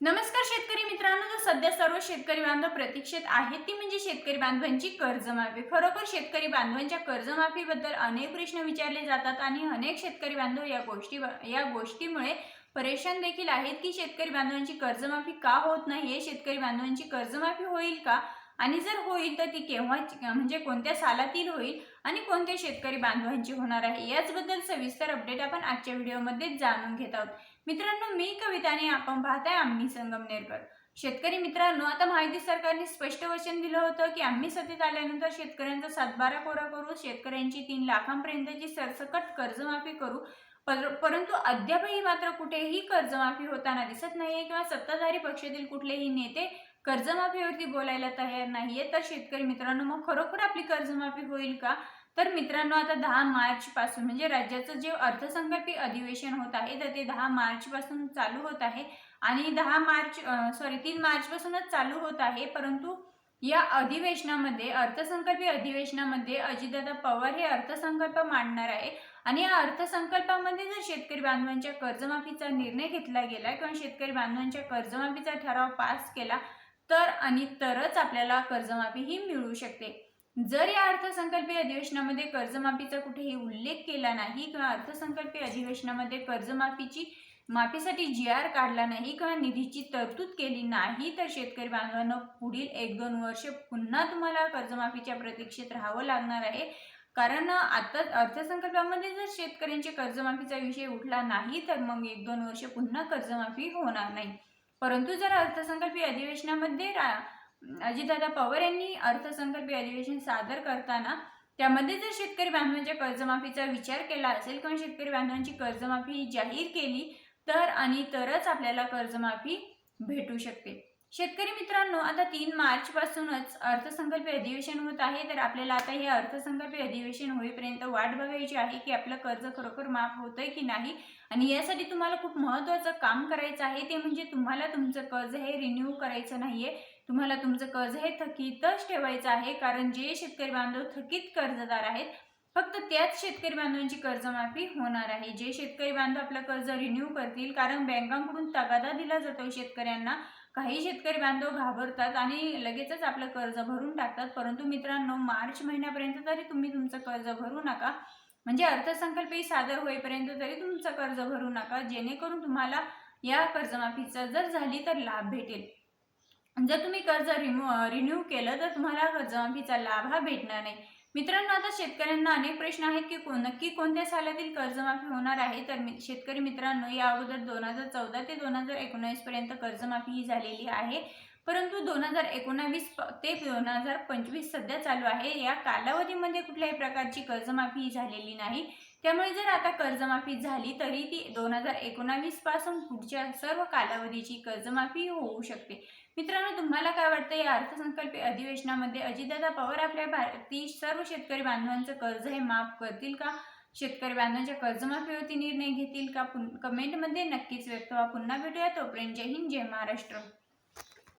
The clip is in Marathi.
नमस्कार शेतकरी मित्रांनो तर सध्या सर्व शेतकरी बांधव प्रतीक्षेत आहेत ती म्हणजे शेतकरी बांधवांची कर्जमाफी. खरोखर शेतकरी बांधवांच्या कर्जमाफीबद्दल अनेक प्रश्न विचारले जातात आणि अनेक शेतकरी बांधव या गोष्टी या गोष्टीमुळे परेशान देखील आहेत की शेतकरी बांधवांची कर्जमाफी का होत नाही? हे शेतकरी बांधवांची कर्जमाफी होईल का? आणि जर होईल तर ती केव्हा म्हणजे कोणत्या सालातील होईल आणि कोणत्या शेतकरी बांधवांची होणार आहे याचबद्दल सविस्तर अपडेट आपण आजच्या व्हिडिओमध्ये जाणून घेत आहोत. मित्रांनो मी कविताने आपण आपण पाहताय आम्ही संगमनेरकर शेतकरी मित्रांनो आता माहिती सरकारने स्पष्ट वचन दिलं होतं की आम्ही सत्तेत आल्यानंतर शेतकऱ्यांचा सातबारा कोरा करू शेतकऱ्यांची तीन लाखांपर्यंतची सरसकट कर्जमाफी करू पर परंतु अद्यापही मात्र कुठेही कर्जमाफी होताना दिसत नाहीये किंवा सत्ताधारी पक्षातील कुठलेही नेते कर्जमाफीवरती बोलायला तयार नाहीये. तर शेतकरी मित्रांनो मग खरोखर आपली कर्जमाफी होईल का? तर मित्रांनो आता दहा मार्च पासून म्हणजे राज्याचं जे अर्थसंकल्पीय अधिवेशन होत आहे तर ते दहा मार्च पासून चालू होत आहे. आणि दहा मार्च सॉरी तीन मार्च पासूनच चालू होत आहे. परंतु या अधिवेशनामध्ये अर्थसंकल्पीय अधिवेशनामध्ये अजितदादा पवार हे अर्थसंकल्प मांडणार आहे. आणि या अर्थसंकल्पामध्ये जर शेतकरी बांधवांच्या कर्जमाफीचा निर्णय घेतला गेला किंवा शेतकरी बांधवांच्या कर्जमाफीचा ठराव पास केला तर आणि तरच आपल्याला कर्जमाफी ही मिळू शकते. जर या अर्थसंकल्पीय अधिवेशनामध्ये कर्जमाफीचा कुठेही उल्लेख केला नाही किंवा अर्थसंकल्पीय अधिवेशनामध्ये कर्जमाफीची माफीसाठी जी आर काढला नाही किंवा निधीची तरतूद केली नाही तर शेतकरी बांधवांना पुढील एक दोन वर्ष पुन्हा तुम्हाला कर्जमाफीच्या प्रतीक्षेत राहावं लागणार आहे. कारण आता अर्थसंकल्पामध्ये जर शेतकऱ्यांचे कर्जमाफीचा विषय उठला नाही तर मग एक दोन वर्ष पुन्हा कर्जमाफी होणार नाही. परंतु जर अर्थसंकल्पीय अधिवेशनामध्ये अजितदादा पवार यांनी अर्थसंकल्पीय अधिवेशन सादर करताना त्यामध्ये जर शेतकरी बांधवांच्या कर्जमाफीचा विचार केला असेल किंवा शेतकरी बांधवांची कर्जमाफी जाहीर केली तर आणि तरच आपल्याला कर्जमाफी भेटू शकते. शेतकरी मित्रांनो आता तीन मार्च पासूनच अर्थसंकल्पीय अधिवेशन होत आहे. तर आपल्याला आता हे अर्थसंकल्पीय अधिवेशन होईपर्यंत वाट बघायची आहे की आपलं कर्ज खरोखर माफ होतंय की नाही. आणि यासाठी तुम्हाला खूप महत्त्वाचं काम करायचं आहे ते म्हणजे तुम्हाला तुमचं कर्ज हे रिन्यू करायचं नाहीये. तुम्हाला तुमचं कर्ज हे थकीतच ठेवायचं आहे कारण जे शेतकरी बांधव थकीत कर्जदार आहेत फक्त त्याच शेतकरी बांधवांची कर्जमाफी होणार आहे. जे शेतकरी बांधव आपलं कर्ज रिन्यू करतील कारण बँकांकडून तगादा दिला जातो शेतकऱ्यांना. काही शेतकरी बांधव घाबरतात आणि लगेचच आपलं कर्ज भरून टाकतात. परंतु मित्रांनो मार्च महिन्यापर्यंत तरी तुम्ही तुमचं कर्ज भरू नका. म्हणजे अर्थसंकल्पही सादर होईपर्यंत तरी तुमचं कर्ज भरू नका. जेणेकरून तुम्हाला या कर्जमाफीचा जर झाली तर लाभ भेटेल. जर तुम्ही कर्ज रिन्यू रिन्यू केलं तर तुम्हाला कर्जमाफीचा लाभ हा भेटणार नाही. मित्रांनो आता शेतकऱ्यांना अनेक प्रश्न आहेत की कोण नक्की कोणत्या सालातील कर्जमाफी होणार आहे? तर शेतकरी मित्रांनो या अगोदर दोन हजार चौदा ते दोन हजार एकोणावीस पर्यंत कर्जमाफी ही झालेली आहे. परंतु दोन हजार एकोणावीस ते दोन हजार पंचवीस सध्या चालू आहे. या कालावधीमध्ये कुठल्याही प्रकारची कर्जमाफी झालेली नाही. त्यामुळे जर आता कर्जमाफी झाली तरी ती दोन हजार एकोणावीसपासून पुढच्या सर्व कालावधीची कर्जमाफी होऊ शकते. मित्रांनो तुम्हाला काय वाटतं? या अर्थसंकल्पीय अधिवेशनामध्ये अजितदादा पवार आपल्या भारतीय सर्व शेतकरी बांधवांचं कर्ज हे माफ करतील का? शेतकरी बांधवांच्या कर्जमाफीवरती निर्णय घेतील का? कमेंटमध्ये नक्कीच व्यक्त व्हा. पुन्हा भेटूया तोपर्यंत. जय हिंद जय महाराष्ट्र.